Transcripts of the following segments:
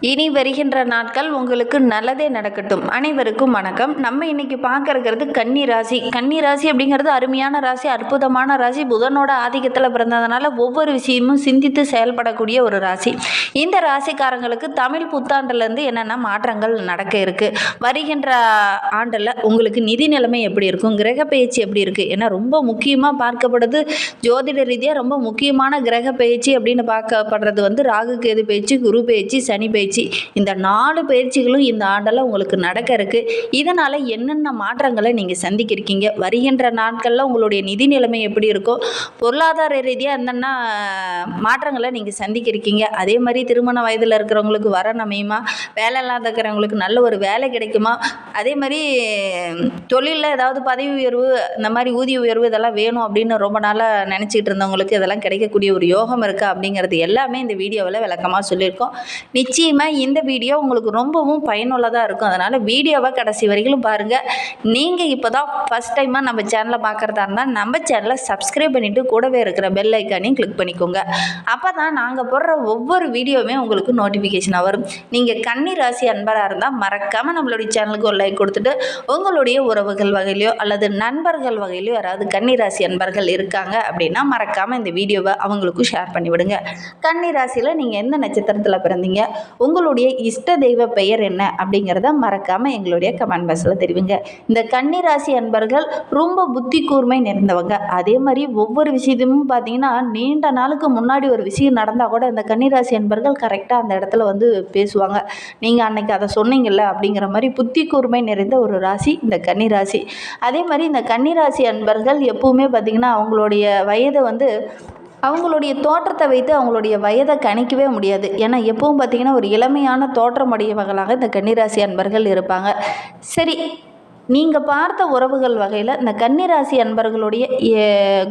இனி வருகின்ற நாட்கள் உங்களுக்கு நல்லதே நடக்கட்டும். அனைவருக்கும் வணக்கம். நம்ம இன்னைக்கு பார்க்க இருக்கிறது கன்னி ராசி. கன்னி ராசி அப்படிங்கிறது அருமையான ராசி அற்புதமான ராசி. புதனோட ஆதிக்கத்தில் பிறந்ததுனால ஒவ்வொரு விஷயமும் சிந்தித்து செயல்படக்கூடிய ஒரு ராசி. இந்த ராசிக்காரங்களுக்கு தமிழ் புத்தாண்டுலேருந்து என்னென்ன மாற்றங்கள் நடக்க இருக்கு? வருகின்ற ஆண்டில் உங்களுக்கு நிதி நிலைமை எப்படி இருக்கும்? கிரக பயிற்சி எப்படி இருக்குது ஏன்னா ரொம்ப முக்கியமாக பார்க்கப்படுது. ஜோதிட ரீதியாக ரொம்ப முக்கியமான கிரக பயிற்சி அப்படின்னு பார்க்கப்படுறது வந்து ராகு கேது பயிற்சி குரு பயிற்சி சனி பயிற்சி இந்த நாலு பயிற்சிகளும் இந்த ஆண்டில் உங்களுக்கு நடக்க இருக்கு. இதனால் என்னென்ன மாற்றங்களை நீங்கள் சந்திக்கிருக்கீங்க? வருகின்ற நாட்களில் உங்களுடைய நிதி நிலைமை எப்படி இருக்கோ பொருளாதார ரீதியாக என்னென்ன மாற்றங்களை நீங்கள் சந்திக்கிருக்கீங்க? அதே மாதிரி திருமண வயதில் இருக்கிறவங்களுக்கு வர அமையுமா? வேலை இல்லாத இருக்கிறவங்களுக்கு நல்ல ஒரு வேலை கிடைக்குமா? அதே மாதிரி தொழிலில் ஏதாவது பதவி உயர்வு இந்த மாதிரி ஊதிய உயர்வு இதெல்லாம் வேணும் அப்படின்னு ரொம்ப நாளாக நினச்சிக்கிட்டு இருந்தவங்களுக்கு இதெல்லாம் கிடைக்கக்கூடிய ஒரு யோகம் இருக்குது அப்படிங்கிறது எல்லாமே இந்த வீடியோவில் விளக்கமாக சொல்லியிருக்கோம். நிச்சயம் நிச்சயமாக இந்த வீடியோ உங்களுக்கு ரொம்பவும் பயனுள்ளதாக இருக்கும். அதனால் வீடியோவை கடைசி வரைக்கும் பாருங்கள் நீங்கள் இப்போ தான் ஃபஸ்ட் டைமாக நம்ம சேனலை பார்க்குறதா இருந்தால் நம்ம சேனலை சப்ஸ்கிரைப் பண்ணிவிட்டு கூடவே இருக்கிற பெல் ஐக்கானையும் கிளிக் பண்ணிக்கோங்க. அப்போ தான் நாங்கள் போடுற ஒவ்வொரு வீடியோவுமே உங்களுக்கு நோட்டிஃபிகேஷனாக வரும். நீங்கள் கன்னி ராசி அன்பராக இருந்தால் மறக்காமல் நம்மளுடைய சேனலுக்கு ஒரு லைக் கொடுத்துட்டு உங்களுடைய உறவுகள் வகையிலையோ அல்லது நண்பர்கள் வகையிலையோ யாராவது கன்னி ராசி அன்பர்கள் இருக்காங்க அப்படின்னா மறக்காமல் இந்த வீடியோவை அவங்களுக்கும் ஷேர் பண்ணிவிடுங்க. கன்னி ராசியில் நீங்கள் எந்த நட்சத்திரத்தில் பிறந்தீங்க? உங்களுடைய இஷ்ட தெய்வ பெயர் என்ன அப்படிங்கிறத மறக்காமல் எங்களுடைய கமெண்ட் பாக்ஸில் தெரிவிங்க. இந்த கன்னி ராசி அன்பர்கள் ரொம்ப புத்தி கூர்மை நிறைந்தவங்க. அதே மாதிரி ஒவ்வொரு விஷயத்தையும் பார்த்தீங்கன்னா நீண்ட நாளுக்கு முன்னாடி ஒரு விஷயம் நடந்தால் கூட இந்த கன்னிராசி அன்பர்கள் கரெக்டாக அந்த இடத்துல வந்து பேசுவாங்க. நீங்கள் அன்னைக்கு அதை சொன்னீங்கல்ல அப்படிங்கிற மாதிரி புத்தி கூர்மை நிறைந்த ஒரு ராசி இந்த கன்னிராசி. அதே மாதிரி இந்த கன்னிராசி அன்பர்கள் எப்பவுமே பார்த்திங்கன்னா அவங்களுடைய வயதை வந்து அவங்களுடைய தோற்றத்தை வைத்து அவங்களுடைய வயதை கணிக்கவே முடியாது. ஏன்னா எப்பவும் பார்த்திங்கன்னா ஒரு இளமையான தோற்றமுடையவர்களாக இந்த கன்னிராசி அன்பர்கள் இருப்பாங்க. சரி நீங்கள் பார்த்த உறவுகள் வகையில் இந்த கன்னிராசி அன்பர்களுடைய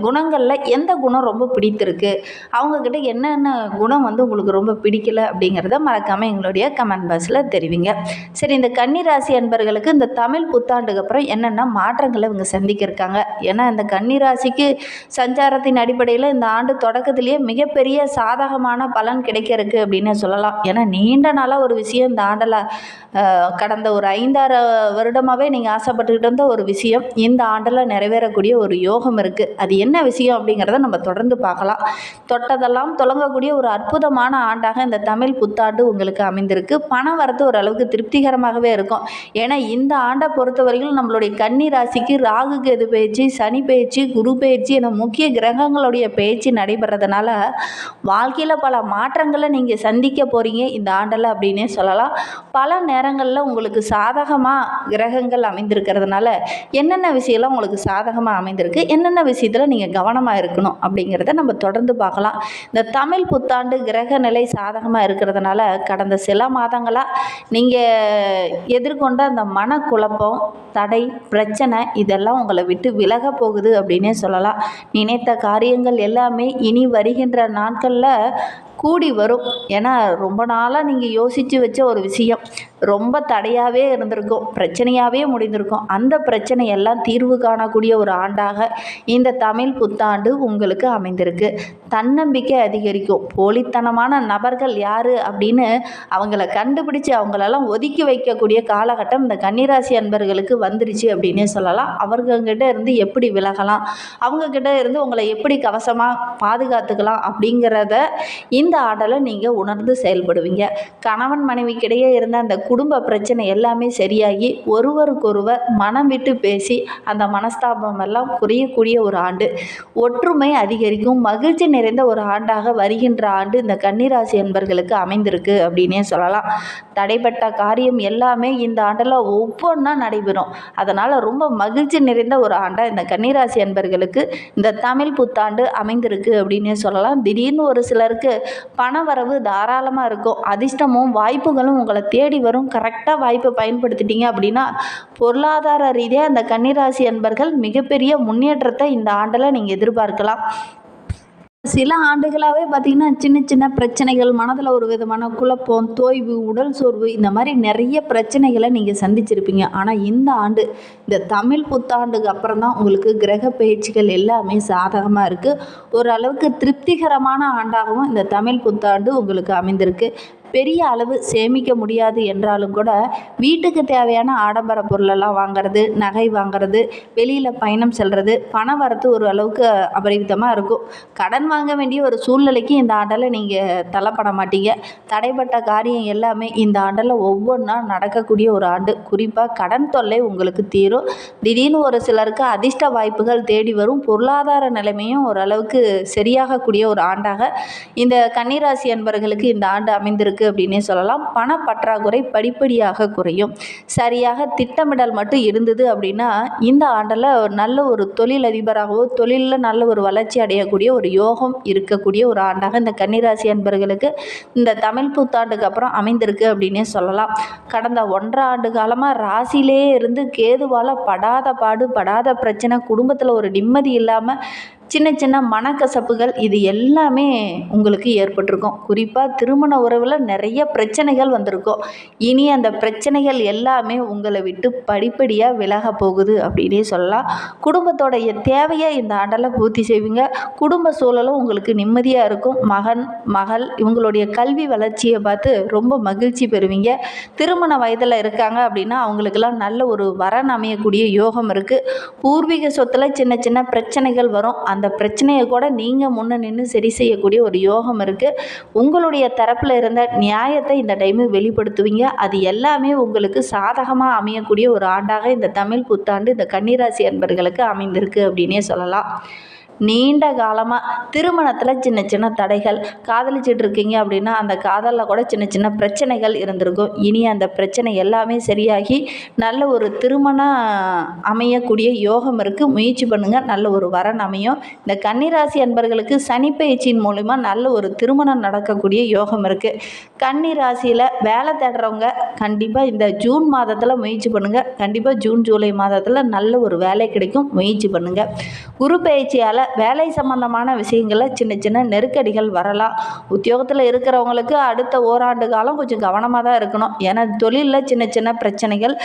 குணங்களில் எந்த குணம் ரொம்ப பிடித்திருக்கு? அவங்கக்கிட்ட என்னென்ன குணம் வந்து உங்களுக்கு ரொம்ப பிடிக்கல அப்படிங்கிறத மறக்காமல் எங்களுடைய கமெண்ட் பாக்ஸில் தெரிவிங்க. சரி இந்த கன்னிராசி அன்பர்களுக்கு இந்த தமிழ் புத்தாண்டுக்கு அப்புறம் என்னென்ன மாற்றங்களை இவங்க சந்திக்கிருக்காங்க? ஏன்னா இந்த கன்னிராசிக்கு சஞ்சாரத்தின் அடிப்படையில் இந்த ஆண்டு தொடக்கத்திலேயே மிகப்பெரிய சாதகமான பலன் கிடைக்க இருக்கு அப்படின்னு சொல்லலாம். ஏன்னா நீண்ட நாளாக ஒரு விஷயம் இந்த ஆண்டில் கடந்த ஒரு ஐந்தாறு வருடமாகவே நீங்கள் ஆசைப்பட்டுக்கிட்டு இருந்த ஒரு விஷயம் இந்த ஆண்டில் நிறைவேறக்கூடிய ஒரு யோகம் இருக்குது அது என்ன விஷயம் அப்படிங்கிறத நம்ம தொடர்ந்து பார்க்கலாம். தொட்டதெல்லாம் தொடங்கக்கூடிய ஒரு அற்புதமான ஆண்டாக இந்த தமிழ் புத்தாண்டு உங்களுக்கு அமைந்திருக்கு. பணம் வரத்து ஓரளவுக்கு திருப்திகரமாகவே இருக்கும். ஏன்னா இந்த ஆண்டை பொறுத்தவரையில் நம்மளுடைய கன்னி ராசிக்கு ராகு கேது பயிற்சி சனி பயிற்சி குரு பயிற்சி என முக்கிய கிரகங்களுடைய பயிற்சி நடைபெறதுனால வாழ்க்கையில் பல மாற்றங்களை நீங்கள் சந்திக்க போகிறீங்க இந்த ஆண்டில் அப்படின்னே சொல்லலாம். பல நேரங்களில் உங்களுக்கு சாதகமாக கிரகங்கள் அமைந்திருக்கிறதுனால என்னென்ன விஷயம்லாம் உங்களுக்கு சாதகமாக அமைந்திருக்கு என்னென்ன விஷயத்தில் நீங்கள் கவனமாக இருக்கணும் அப்படிங்கிறத நம்ம தொடர்ந்து பார்க்கலாம். இந்த தமிழ் புத்தாண்டு கிரக நிலை சாதகமாக இருக்கிறதுனால கடந்த சில மாதங்களாக நீங்கள் எதிர்கொண்ட அந்த மனக்குழப்பம் தடை பிரச்சனை இதெல்லாம் உங்களை விட்டு விலக போகுது அப்படின்னே சொல்லலாம். நினைத்த காரியங்கள் எல்லாமே இனி வருகின்ற நாட்களில் கூடி வரும். ஏன்னா ரொம்ப நாளாக நீங்கள் யோசித்து வச்ச ஒரு விஷயம். ரொம்ப தடையாகவே இருந்திருக்கும். பிரச்சனையாகவே முடிந்திருக்கும். அந்த பிரச்சனையெல்லாம் தீர்வு காணக்கூடிய ஒரு ஆண்டாக இந்த தமிழ் புத்தாண்டு உங்களுக்கு அமைந்திருக்கு. தன்னம்பிக்கை அதிகரிக்கும். போலித்தனமான நபர்கள் யார் அப்படின்னு அவங்கள கண்டுபிடிச்சு அவங்களெல்லாம் ஒதுக்கி வைக்கக்கூடிய காலகட்டம் இந்த கன்னிராசி அன்பர்களுக்கு வந்துருச்சு அப்படின்னே சொல்லலாம். அவங்கக்கிட்ட இருந்து எப்படி விலகலாம்? அவங்கக்கிட்ட இருந்து உங்களை எப்படி கவசமாக பாதுகாத்துக்கலாம் அப்படிங்கிறத இந்த ஆடலை நீங்கள் உணர்ந்து செயல்படுவீங்க? கணவன் மனைவிக்கிடையே இருந்த அந்த குடும்ப பிரச்சனை எல்லாமே சரியாகி ஒருவருக்கொருவர் மனம் விட்டு பேசி அந்த மனஸ்தாபம் எல்லாம் குறையக்கூடிய ஒரு ஆண்டு. ஒற்றுமை அதிகரிக்கும் மகிழ்ச்சி நிறைந்த ஒரு ஆண்டாக வருகின்ற ஆண்டு இந்த கன்னிராசி என்பர்களுக்கு அமைந்திருக்கு அப்படின்னே சொல்லலாம். தடைப்பட்ட காரியம் எல்லாமே இந்த ஆண்டில் ஒவ்வொன்றா நடைபெறும். அதனால் ரொம்ப மகிழ்ச்சி நிறைந்த ஒரு ஆண்டாக இந்த கன்னிராசி அன்பர்களுக்கு இந்த தமிழ் புத்தாண்டு அமைந்திருக்கு அப்படின்னே சொல்லலாம். திடீர்னு ஒரு சிலருக்கு பணவரவு தாராளமாக இருக்கும். அதிர்ஷ்டமும் வாய்ப்புகளும் உங்களை தேடி வரும். கரெக்டாக வாய்ப்பை பயன்படுத்திட்டீங்க அப்படின்னா பொருளாதார ரீதியாக இந்த கன்னிராசி அன்பர்கள் மிகப்பெரிய முன்னேற்றத்தை இந்த ஆண்டில் நீங்கள் எதிர்பார்க்கலாம். சில ஆண்டுகளாகவே பார்த்திங்கன்னா சின்ன சின்ன பிரச்சனைகள் மனதில் ஒரு விதமான குழப்பம் தோய்வு உடல் சோர்வு இந்த மாதிரி நிறைய பிரச்சனைகளை நீங்கள் சந்திச்சிருப்பீங்க. ஆனால் இந்த ஆண்டு இந்த தமிழ் புத்தாண்டுக்கு அப்புறம் தான் உங்களுக்கு கிரக பயிற்சிகள் எல்லாமே சாதகமாக இருக்குது ஓரளவுக்கு திருப்திகரமான ஆண்டாகவும் இந்த தமிழ் புத்தாண்டு உங்களுக்கு அமைந்திருக்கு. பெரிய அளவு சேமிக்க முடியாது என்றாலும் கூட வீட்டுக்கு தேவையான ஆடம்பர பொருளெல்லாம் வாங்குறது நகை வாங்குறது வெளியில் பயணம் செல்வது பண வரத்து ஒரு அளவுக்கு அபரிவிதமாக இருக்கும். கடன் வாங்க வேண்டிய ஒரு சூழ்நிலைக்கு இந்த ஆண்டில் நீங்கள் தள்ளப்பட மாட்டீங்க. தடைப்பட்ட காரியம் எல்லாமே இந்த ஆண்டில் ஒவ்வொன்றா நடக்கக்கூடிய ஒரு ஆண்டு. குறிப்பாக கடன் தொல்லை உங்களுக்கு தீரும். திடீர்னு ஒரு சிலருக்கு அதிர்ஷ்ட வாய்ப்புகள் தேடி வரும். பொருளாதார நிலைமையும் ஓரளவுக்கு சரியாகக்கூடிய ஒரு ஆண்டாக இந்த கன்னிராசி அன்பர்களுக்கு இந்த ஆண்டு அமைந்திருக்கு. அப்படின்னே சொல்லலாம். பணப்பற்றாக்குறை படிப்படியாக குறையும். சரியாக திட்டமிடல் மட்டும் இருந்தது அப்படின்னா இந்த ஆண்டில் ஒரு நல்ல ஒரு தொழில் அதிபராகவோ தொழிலில் நல்ல ஒரு வளர்ச்சி அடையக்கூடிய ஒரு யோகம் இருக்கக்கூடிய ஒரு ஆண்டாக இந்த கன்னிராசி அன்பர்களுக்கு இந்த தமிழ் புத்தாண்டுக்கு அப்புறம் அமைந்திருக்கு அப்படின்னே சொல்லலாம். கடந்த ஒன்றரை ஆண்டு காலமாக ராசியிலே இருந்து கேதுவால் படாத பாடு படாத பிரச்சனை குடும்பத்தில் ஒரு நிம்மதி இல்லாமல் சின்ன சின்ன மனக்கசப்புகள் இது எல்லாமே உங்களுக்கு ஏற்பட்டிருக்கும். குறிப்பாக திருமண உறவில் நிறைய பிரச்சனைகள் வந்திருக்கும். இனி அந்த பிரச்சனைகள் எல்லாமே உங்களை விட்டு படிப்படியாக விலக போகுது அப்படின்னே சொல்லலாம். குடும்பத்தோடைய தேவையை இந்த ஆண்டில் பூர்த்தி செய்வீங்க. குடும்ப சூழலும் உங்களுக்கு நிம்மதியாக இருக்கும். மகன் மகள் இவங்களுடைய கல்வி வளர்ச்சியை பார்த்து ரொம்ப மகிழ்ச்சி பெறுவீங்க. திருமண வயதில் இருக்காங்க அப்படின்னா அவங்களுக்கெல்லாம் நல்ல ஒரு வரன் அமையக்கூடிய யோகம் இருக்குது பூர்வீக சொத்தில் சின்ன சின்ன பிரச்சனைகள் வரும். அந்த பிரச்சனையை கூட நீங்கள் முன்ன நின்று சரி செய்யக்கூடிய ஒரு யோகம் இருக்குது உங்களுடைய தரப்பில் இருந்த நியாயத்தை இந்த டைமு வெளிப்படுத்துவீங்க. அது எல்லாமே உங்களுக்கு சாதகமாக அமையக்கூடிய ஒரு ஆண்டாக இந்த தமிழ் புத்தாண்டு இந்த கன்னிராசி அன்பர்களுக்கு அமைந்திருக்கு அப்படின்னே சொல்லலாம். நீண்ட காலமாக திருமணத்தில் சின்ன சின்ன தடைகள். காதலிச்சிட்டு இருக்கீங்க அப்படின்னா அந்த காதலில் கூட சின்ன சின்ன பிரச்சனைகள் இருந்திருக்கும். இனி அந்த பிரச்சனை எல்லாமே சரியாகி நல்ல ஒரு திருமணம் அமையக்கூடிய யோகம் இருக்குது முயற்சி பண்ணுங்கள் நல்ல ஒரு வரன் அமையும். இந்த கன்னிராசி அன்பர்களுக்கு சனி பயிற்சியின் மூலிமா நல்ல ஒரு திருமணம் நடக்கக்கூடிய யோகம் இருக்குது கன்னி ராசியில் வேலை தேடுறவங்க கண்டிப்பாக இந்த ஜூன் மாதத்தில் முயற்சி பண்ணுங்கள் கண்டிப்பாக ஜூன் ஜூலை மாதத்தில் நல்ல ஒரு வேலை கிடைக்கும். முயற்சி பண்ணுங்கள் குரு பயிற்சியால் வேலை சம்பந்தமான விஷயங்களில் சின்ன சின்ன நெருக்கடிகள் வரலாம். உத்தியோகத்தில் இருக்கிறவங்களுக்கு அடுத்த ஓராண்டு காலம் கொஞ்சம் கவனமாக தான் இருக்கணும். ஏன்னா தொழிலில் சின்ன சின்ன பிரச்சனைகள்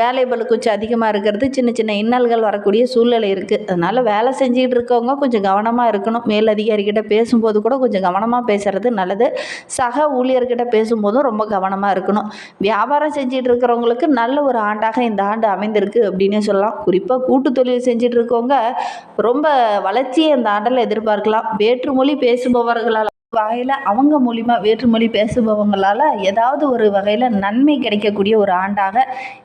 வேலை பலு கொஞ்சம் அதிகமாக இருக்கிறது சின்ன சின்ன இன்னல்கள் வரக்கூடிய சூழ்நிலை இருக்குது அதனால் வேலை செஞ்சுக்கிட்டு இருக்கவங்க கொஞ்சம் கவனமாக இருக்கணும். மேலதிகாரிகிட்ட பேசும்போது கூட கொஞ்சம் கவனமாக பேசுகிறது நல்லது. சக ஊழியர்கிட்ட பேசும்போதும் ரொம்ப கவனமாக இருக்கணும். வியாபாரம் செஞ்சுட்டு இருக்கிறவங்களுக்கு நல்ல ஒரு ஆண்டாக இந்த ஆண்டு அமைந்திருக்கு அப்படின்னே சொல்லலாம். குறிப்பாக கூட்டு தொழில் செஞ்சுட்டு இருக்கவங்க ரொம்ப வளர்ச்சியை அந்த ஆண்டில் எதிர்பார்க்கலாம். வேற்றுமொழி பேசுபவர்களால் வகையில் அவங்க மூலிமா வேற்றுமொழி பேசுபவங்களால் ஏதாவது ஒரு வகையில் நன்மை கிடைக்கக்கூடிய ஒரு ஆண்டாக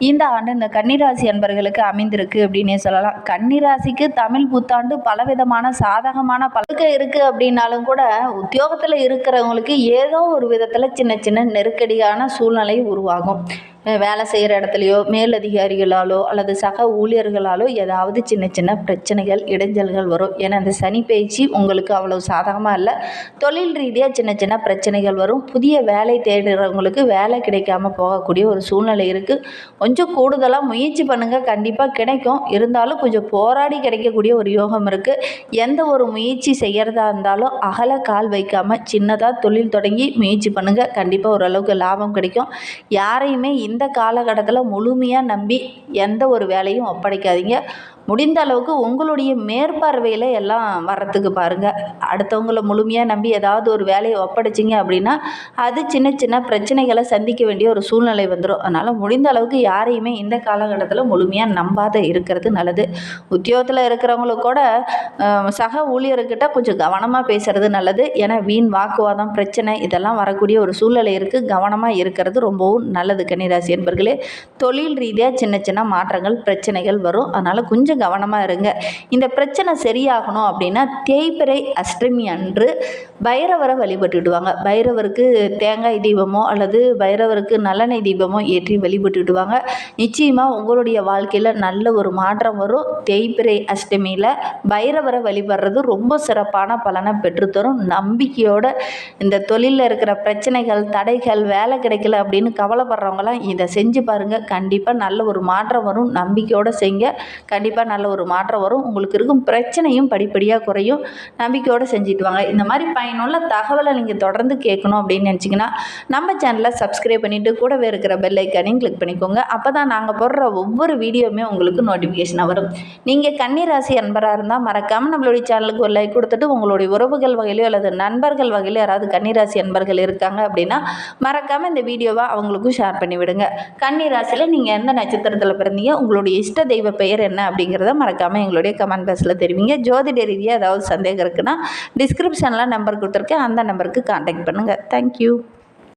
இந்த ஆண்டு இந்த கன்னிராசி அன்பர்களுக்கு அமைந்திருக்கு அப்படின்னே சொல்லலாம். கன்னிராசிக்கு தமிழ் புத்தாண்டு பலவிதமான சாதகமான பழக்க இருக்குது அப்படின்னாலும் கூட உத்தியோகத்தில் இருக்கிறவங்களுக்கு ஏதோ ஒரு விதத்தில் சின்ன சின்ன நெருக்கடியான சூழ்நிலை உருவாகும். வேலை செய்கிற இடத்துலையோ மேலதிகாரிகளாலோ அல்லது சக ஊழியர்களாலோ ஏதாவது சின்ன சின்ன பிரச்சனைகள் இடைஞ்சல்கள் வரும். ஏன்னா அந்த சனி பயிற்சி உங்களுக்கு அவ்வளோ சாதகமாக இல்லை. தொழில் ரீதியாக சின்ன சின்ன பிரச்சனைகள் வரும். புதிய வேலை தேடுறவங்களுக்கு வேலை கிடைக்காம போகக்கூடிய ஒரு சூழ்நிலை இருக்குது கொஞ்சம் கூடுதலாக முயற்சி பண்ணுங்கள் கண்டிப்பாக கிடைக்கும். இருந்தாலும் கொஞ்சம் போராடி கிடைக்கக்கூடிய ஒரு யோகம் இருக்குது எந்த ஒரு முயற்சி செய்கிறதா இருந்தாலும் அகல கால் வைக்காமல் சின்னதாக தொழில் தொடங்கி முயற்சி பண்ணுங்கள் கண்டிப்பாக ஓரளவுக்கு லாபம் கிடைக்கும். யாரையுமே இந்த காலகட்டத்தில் முழுமையாக நம்பி எந்த ஒரு வேலையும் ஒப்படைக்காதீங்க. முடிந்த அளவுக்கு உங்களுடைய மேற்பார்வையில் எல்லாம் வர்றதுக்கு பாருங்கள் அடுத்தவங்கள முழுமையாக நம்பி ஏதாவது ஒரு வேலையை ஒப்படைச்சிங்க அப்படின்னா அது சின்ன சின்ன பிரச்சனைகளை சந்திக்க வேண்டிய ஒரு சூழ்நிலை வந்துடும் அதனால் முடிந்த அளவுக்கு யாரையுமே இந்த காலகட்டத்தில் முழுமையாக நம்பாத இருக்கிறது நல்லது. உத்தியோகத்தில் இருக்கிறவங்களுக்கு கூட சக ஊழியர்கிட்ட கொஞ்சம் கவனமாக பேசுகிறது நல்லது. ஏன்னா வீண் வாக்குவாதம் பிரச்சனை இதெல்லாம் வரக்கூடிய ஒரு சூழ்நிலை இருக்குது கவனமாக இருக்கிறது ரொம்பவும் நல்லது கன்னிராசி என்பர்களே தொழில் ரீதியாக சின்ன சின்ன மாற்றங்கள் பிரச்சனைகள் வரும். அதனால் கொஞ்சம் கவனமாக இருங்க. இந்த பிரச்சனை சரியாகணும் அப்படின்னா தேய்பிறை அஷ்டமி அன்று பைரவரை வழிபட்டுடுவாங்க பைரவருக்கு தேங்காய் தீபமோ அல்லது பைரவருக்கு நல்லெண்ணெய் தீபமோ ஏற்றி வழிபட்டுடுவாங்க நிச்சயமாக உங்களுடைய வாழ்க்கையில் நல்ல ஒரு மாற்றம் வரும். தேய்பிறை அஷ்டமியில் பைரவரை வழிபடுறது ரொம்ப சிறப்பான பலனை பெற்றுத்தரும். நம்பிக்கையோடு இந்த தொழிலில் இருக்கிற பிரச்சனைகள் தடைகள் வேலை கிடைக்கல அப்படின்னு கவலைப்படுறவங்களாம் இதை செஞ்சு பாருங்கள் கண்டிப்பாக நல்ல ஒரு மாற்றம் வரும். நம்பிக்கையோடு செய்ங்க. கண்டிப்பாக நல்ல ஒரு மாற்றம் வரும். உங்களுக்கு இருக்கும் பிரச்சனையும் படிப்படியாக குறையும். நம்பிக்கையோடு செஞ்சுட்டு வாங்க. இந்த மாதிரி பயனுள்ள தகவலை நீங்கள் தொடர்ந்து கேட்கணும் அப்படின்னு நினச்சிங்கன்னா நம்ம சேனலை சப்ஸ்கிரைப் பண்ணிவிட்டு கூடவே இருக்கிற பெல் ஐக்கானையும் கிளிக் பண்ணிக்கோங்க. அப்போ தான் நாங்கள் போடுற ஒவ்வொரு வீடியோவுமே உங்களுக்கு நோட்டிஃபிகேஷனாக வரும். நீங்கள் கன்னிராசி அன்பராக இருந்தால் மறக்காமல் நம்மளுடைய சேனலுக்கு ஒரு லைக் கொடுத்துட்டு உங்களுடைய உறவுகள் வகையிலையோ அல்லது நண்பர்கள் வகையிலோ யாராவது கன்னிராசி அன்பர்கள் இருக்காங்க அப்படின்னா மறக்காமல் இந்த வீடியோவை அவங்களுக்கும் ஷேர் பண்ணிவிடுங்க. பண்ணி கன்னிராசியில் நீங்கள் எந்த நட்சத்திரத்தில் பிறந்தீங்க? உங்களுடைய இஷ்ட தெய்வ பெயர் என்ன அப்படிங்கிறத மறக்காமல் எங்களுடைய கமெண்ட் பாக்ஸில் தெரிவிங்க. ஜோதிட ரீதியாக ஏதாவது சந்தேகம் இருக்குன்னா டிஸ்கிரிப்ஷனில் நம்பர் கொடுத்துருக்கேன். அந்த நம்பருக்கு காண்டாக்ட் பண்ணுங்கள் தேங்க்யூ